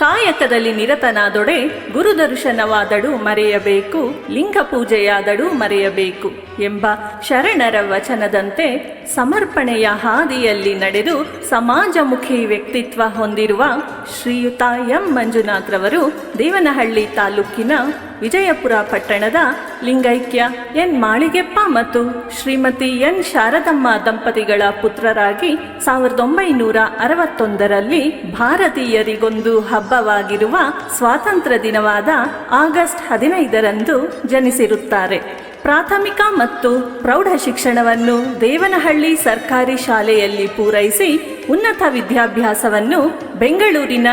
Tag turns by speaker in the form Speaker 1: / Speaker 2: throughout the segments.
Speaker 1: ಕಾಯಕದಲ್ಲಿ ನಿರತನಾದೊಡೆ ಗುರುದರ್ಶನವಾದಡು ಮರೆಯಬೇಕು ಲಿಂಗ ಪೂಜೆಯಾದಡೂ ಮರೆಯಬೇಕು ಎಂಬ ಶರಣರ ವಚನದಂತೆ ಸಮರ್ಪಣೆಯ ಹಾದಿಯಲ್ಲಿ ನಡೆದು ಸಮಾಜಮುಖಿ ವ್ಯಕ್ತಿತ್ವ ಹೊಂದಿರುವ ಶ್ರೀಯುತ ಎಂ ಮಂಜುನಾಥ್ರವರು ದೇವನಹಳ್ಳಿ ತಾಲೂಕಿನ ವಿಜಯಪುರ ಪಟ್ಟಣದ ಲಿಂಗೈಕ್ಯ ಎನ್ ಮಾಳಿಗೆಪ್ಪ ಮತ್ತು ಶ್ರೀಮತಿ ಎನ್ ಶಾರದಮ್ಮ ದಂಪತಿಗಳ ಪುತ್ರರಾಗಿ ಸಾವಿರದ ಒಂಬೈನೂರ ಅರವತ್ತೊಂದರಲ್ಲಿ ಭಾರತೀಯರಿಗೊಂದು ಹಬ್ಬವಾಗಿರುವ ಸ್ವಾತಂತ್ರ್ಯ ದಿನವಾದ ಆಗಸ್ಟ್ ಹದಿನೈದರಂದು ಜನಿಸಿರುತ್ತಾರೆ. ಪ್ರಾಥಮಿಕ ಮತ್ತು ಪ್ರೌಢ ಶಿಕ್ಷಣವನ್ನು ದೇವನಹಳ್ಳಿ ಸರ್ಕಾರಿ ಶಾಲೆಯಲ್ಲಿ ಪೂರೈಸಿ ಉನ್ನತ ವಿದ್ಯಾಭ್ಯಾಸವನ್ನು ಬೆಂಗಳೂರಿನ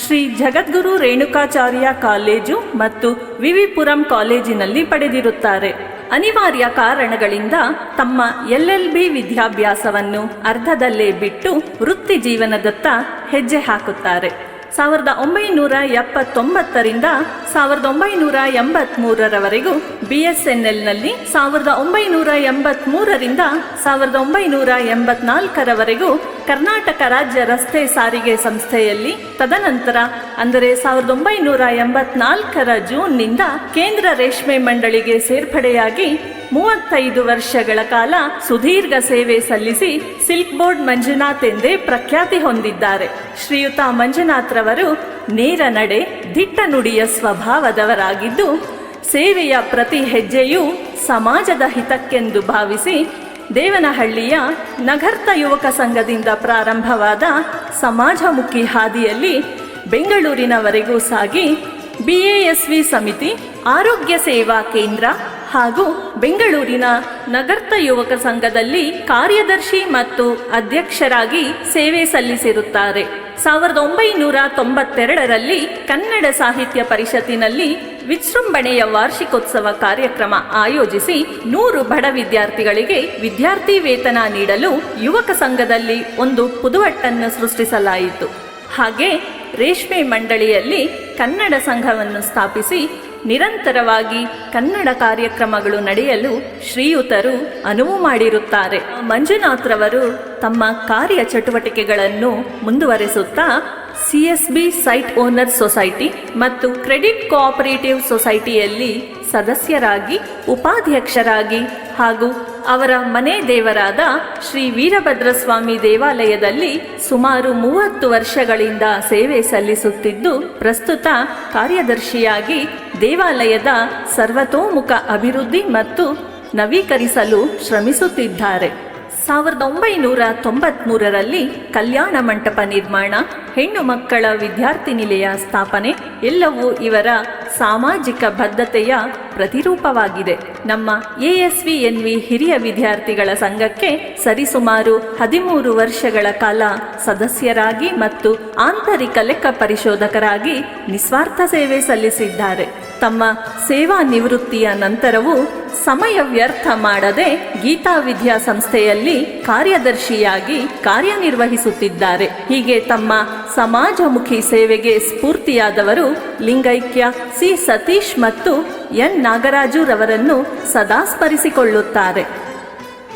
Speaker 1: ಶ್ರೀ ಜಗದ್ಗುರು ರೇಣುಕಾಚಾರ್ಯ ಕಾಲೇಜು ಮತ್ತು ವಿವಿಪುರಂ ಕಾಲೇಜಿನಲ್ಲಿ ಪಡೆದಿರುತ್ತಾರೆ. ಅನಿವಾರ್ಯ ಕಾರಣಗಳಿಂದ ತಮ್ಮ ಎಲ್ ಬಿ ವಿದ್ಯಾಭ್ಯಾಸವನ್ನು ಅರ್ಧದಲ್ಲೇ ಬಿಟ್ಟು ವೃತ್ತಿ ಜೀವನದತ್ತ ಹೆಜ್ಜೆ ಹಾಕುತ್ತಾರೆ. ಸಾವಿರದ ಒಂಬೈನೂರ ಎಪ್ಪತ್ತೊಂಬತ್ತರಿಂದ ಸಾವಿರದ ಒಂಬೈನೂರ ಎಂಬತ್ಮೂರರವರೆಗೂ ಬಿ ಎಸ್ ಎನ್ ಎಲ್ನಲ್ಲಿ ಸಾವಿರದ ಒಂಬೈನೂರ ಎಂಬತ್ಮೂರರಿಂದ ಸಾವಿರದ ಒಂಬೈನೂರ ಎಂಬತ್ನಾಲ್ಕರವರೆಗೂ ಕರ್ನಾಟಕ ರಾಜ್ಯ ರಸ್ತೆ ಸಾರಿಗೆ ಸಂಸ್ಥೆಯಲ್ಲಿ ತದನಂತರ, ಅಂದರೆ ಸಾವಿರದ ಒಂಬೈನೂರ ಎಂಬತ್ನಾಲ್ಕರ ಜೂನ್ನಿಂದ ಕೇಂದ್ರ ರೇಷ್ಮೆ ಮಂಡಳಿಗೆ ಸೇರ್ಪಡೆಯಾಗಿ ಮೂವತ್ತೈದು ವರ್ಷಗಳ ಕಾಲ ಸುದೀರ್ಘ ಸೇವೆ ಸಲ್ಲಿಸಿ ಸಿಲ್ಕ್ ಬೋರ್ಡ್ ಮಂಜುನಾಥ್ ಎಂದೇ ಪ್ರಖ್ಯಾತಿ ಹೊಂದಿದ್ದಾರೆ. ಶ್ರೀಯುತ ಮಂಜುನಾಥ್ರವರು ನೇರ ನಡೆ ದಿಟ್ಟ ನುಡಿಯ ಸ್ವಭಾವದವರಾಗಿದ್ದು, ಸೇವೆಯ ಪ್ರತಿ ಹೆಜ್ಜೆಯೂ ಸಮಾಜದ ಹಿತಕ್ಕೆಂದು ಭಾವಿಸಿ ದೇವನಹಳ್ಳಿಯ ನಗರ್ತ ಯುವಕ ಸಂಘದಿಂದ ಪ್ರಾರಂಭವಾದ ಸಮಾಜಮುಖಿ ಹಾದಿಯಲ್ಲಿ ಬೆಂಗಳೂರಿನವರೆಗೂ ಸಾಗಿ ಬಿಎಎಸ್ವಿ ಸಮಿತಿ, ಆರೋಗ್ಯ ಸೇವಾ ಕೇಂದ್ರ ಹಾಗೂ ಬೆಂಗಳೂರಿನ ನಗರ್ತ ಯುವಕ ಸಂಘದಲ್ಲಿ ಕಾರ್ಯದರ್ಶಿ ಮತ್ತು ಅಧ್ಯಕ್ಷರಾಗಿ ಸೇವೆ ಸಲ್ಲಿಸಿರುತ್ತಾರೆ. ಸಾವಿರದ ಒಂಬೈನೂರ ತೊಂಬತ್ತೆರಡರಲ್ಲಿ ಕನ್ನಡ ಸಾಹಿತ್ಯ ಪರಿಷತ್ತಿನಲ್ಲಿ ವಿಜೃಂಭಣೆಯ ವಾರ್ಷಿಕೋತ್ಸವ ಕಾರ್ಯಕ್ರಮ ಆಯೋಜಿಸಿ ನೂರು ಬಡ ವಿದ್ಯಾರ್ಥಿಗಳಿಗೆ ವಿದ್ಯಾರ್ಥಿ ವೇತನ ನೀಡಲು ಯುವಕ ಸಂಘದಲ್ಲಿ ಒಂದು ಪುದುವಟ್ಟನ್ನು ಸೃಷ್ಟಿಸಲಾಯಿತು. ಹಾಗೆ ರೇಷ್ಮೆ ಮಂಡಳಿಯಲ್ಲಿ ಕನ್ನಡ ಸಂಘವನ್ನು ಸ್ಥಾಪಿಸಿ ನಿರಂತರವಾಗಿ ಕನ್ನಡ ಕಾರ್ಯಕ್ರಮಗಳು ನಡೆಯಲು ಶ್ರೀಯುತರು ಅನುವು ಮಾಡಿರುತ್ತಾರೆ. ಮಂಜುನಾಥ್ರವರು ತಮ್ಮ ಕಾರ್ಯ ಚಟುವಟಿಕೆಗಳನ್ನು ಮುಂದುವರೆಸುತ್ತಾ ಸಿಎಸ್ಬಿ ಸೈಟ್ ಓನರ್ ಸೊಸೈಟಿ ಮತ್ತು ಕ್ರೆಡಿಟ್ ಕೋಆಪರೇಟಿವ್ ಸೊಸೈಟಿಯಲ್ಲಿ ಸದಸ್ಯರಾಗಿ, ಉಪಾಧ್ಯಕ್ಷರಾಗಿ ಹಾಗೂ ಅವರ ಮನೆ ದೇವರಾದ ಶ್ರೀ ವೀರಭದ್ರಸ್ವಾಮಿ ದೇವಾಲಯದಲ್ಲಿ ಸುಮಾರು ಮೂವತ್ತು ವರ್ಷಗಳಿಂದ ಸೇವೆ ಸಲ್ಲಿಸುತ್ತಿದ್ದು, ಪ್ರಸ್ತುತ ಕಾರ್ಯದರ್ಶಿಯಾಗಿ ದೇವಾಲಯದ ಸರ್ವತೋಮುಖ ಅಭಿವೃದ್ಧಿ ಮತ್ತು ನವೀಕರಿಸಲು ಶ್ರಮಿಸುತ್ತಿದ್ದಾರೆ. ಸಾವಿರದ ಒಂಬೈನೂರ ತೊಂಬತ್ಮೂರರಲ್ಲಿ ಕಲ್ಯಾಣ ಮಂಟಪ ನಿರ್ಮಾಣ, ಹೆಣ್ಣು ಮಕ್ಕಳ ವಿದ್ಯಾರ್ಥಿ ನಿಲಯ ಸ್ಥಾಪನೆ, ಎಲ್ಲವೂ ಇವರ ಸಾಮಾಜಿಕ ಬದ್ಧತೆಯ ಪ್ರತಿರೂಪವಾಗಿದೆ. ನಮ್ಮ ಎಎಸ್ವಿ ಎನ್ವಿ ಹಿರಿಯ ವಿದ್ಯಾರ್ಥಿಗಳ ಸಂಘಕ್ಕೆ ಸರಿಸುಮಾರು ಹದಿಮೂರು ವರ್ಷಗಳ ಕಾಲ ಸದಸ್ಯರಾಗಿ ಮತ್ತು ಆಂತರಿಕ ಲೆಕ್ಕ ಪರಿಶೋಧಕರಾಗಿ ನಿಸ್ವಾರ್ಥ ಸೇವೆ ಸಲ್ಲಿಸಿದ್ದಾರೆ. ತಮ್ಮ ಸೇವಾ ನಿವೃತ್ತಿಯ ನಂತರವೂ ಸಮಯ ವ್ಯರ್ಥ ಮಾಡದೆ ಗೀತಾ ವಿದ್ಯಾ ಸಂಸ್ಥೆಯಲ್ಲಿ ಕಾರ್ಯದರ್ಶಿಯಾಗಿ ಕಾರ್ಯನಿರ್ವಹಿಸುತ್ತಿದ್ದಾರೆ. ಹೀಗೆ ತಮ್ಮ ಸಮಾಜಮುಖಿ ಸೇವೆಗೆ ಸ್ಫೂರ್ತಿಯಾದವರು ಲಿಂಗೈಕ್ಯ ಸಿ ಸತೀಶ್ ಮತ್ತು ಎನ್ ನಾಗರಾಜು ರವರನ್ನು ಸದಾ ಸ್ಮರಿಸಿಕೊಳ್ಳುತ್ತಾರೆ.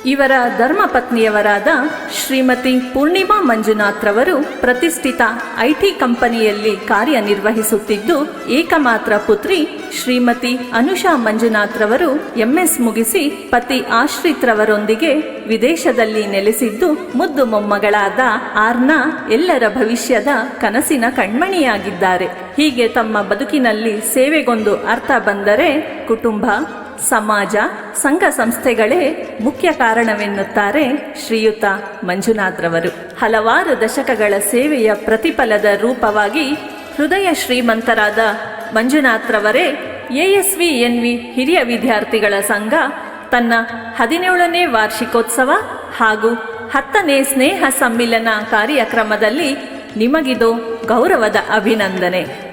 Speaker 1: ಇವರ ಧರ್ಮಪತ್ನಿಯವರಾದ ಶ್ರೀಮತಿ ಪೂರ್ಣಿಮಾ ಮಂಜುನಾಥ್ರವರು ಪ್ರತಿಷ್ಠಿತ ಐಟಿ ಕಂಪನಿಯಲ್ಲಿ ಕಾರ್ಯನಿರ್ವಹಿಸುತ್ತಿದ್ದು, ಏಕಮಾತ್ರ ಪುತ್ರಿ ಶ್ರೀಮತಿ ಅನುಷಾ ಮಂಜುನಾಥ್ರವರು ಎಂಎಸ್ ಮುಗಿಸಿ ಪತಿ ಆಶ್ರಿತ್ರವರೊಂದಿಗೆ ವಿದೇಶದಲ್ಲಿ ನೆಲೆಸಿದ್ದು, ಮುದ್ದು ಮೊಮ್ಮಗಳಾದ ಆರ್ನಾ ಎಲ್ಲರ ಭವಿಷ್ಯದ ಕನಸಿನ ಕಣ್ಮಣಿಯಾಗಿದ್ದಾರೆ. ಹೀಗೆ ತಮ್ಮ ಬದುಕಿನಲ್ಲಿ ಸೇವೆಗೊಂದು ಅರ್ಥ ಬಂದರೆ ಕುಟುಂಬ. ಸಮಾಜ, ಸಂಘ ಸಂಸ್ಥೆಗಳೇ ಮುಖ್ಯ ಕಾರಣವೆನ್ನುತ್ತಾರೆ ಶ್ರೀಯುತ ಮಂಜುನಾಥ್ರವರು. ಹಲವಾರು ದಶಕಗಳ ಸೇವೆಯ ಪ್ರತಿಫಲದ ರೂಪವಾಗಿ ಹೃದಯ ಶ್ರೀಮಂತರಾದ ಮಂಜುನಾಥ್ರವರೇ ಎಎಸ್ವಿ ಎನ್ವಿ ಹಿರಿಯ ವಿದ್ಯಾರ್ಥಿಗಳ ಸಂಘ ತನ್ನ ಹದಿನೇಳನೇ ವಾರ್ಷಿಕೋತ್ಸವ ಹಾಗೂ ಹತ್ತನೇ ಸ್ನೇಹ ಸಮ್ಮಿಲನ ಕಾರ್ಯಕ್ರಮದಲ್ಲಿ ನಿಮಗಿದು ಗೌರವದ ಅಭಿನಂದನೆ.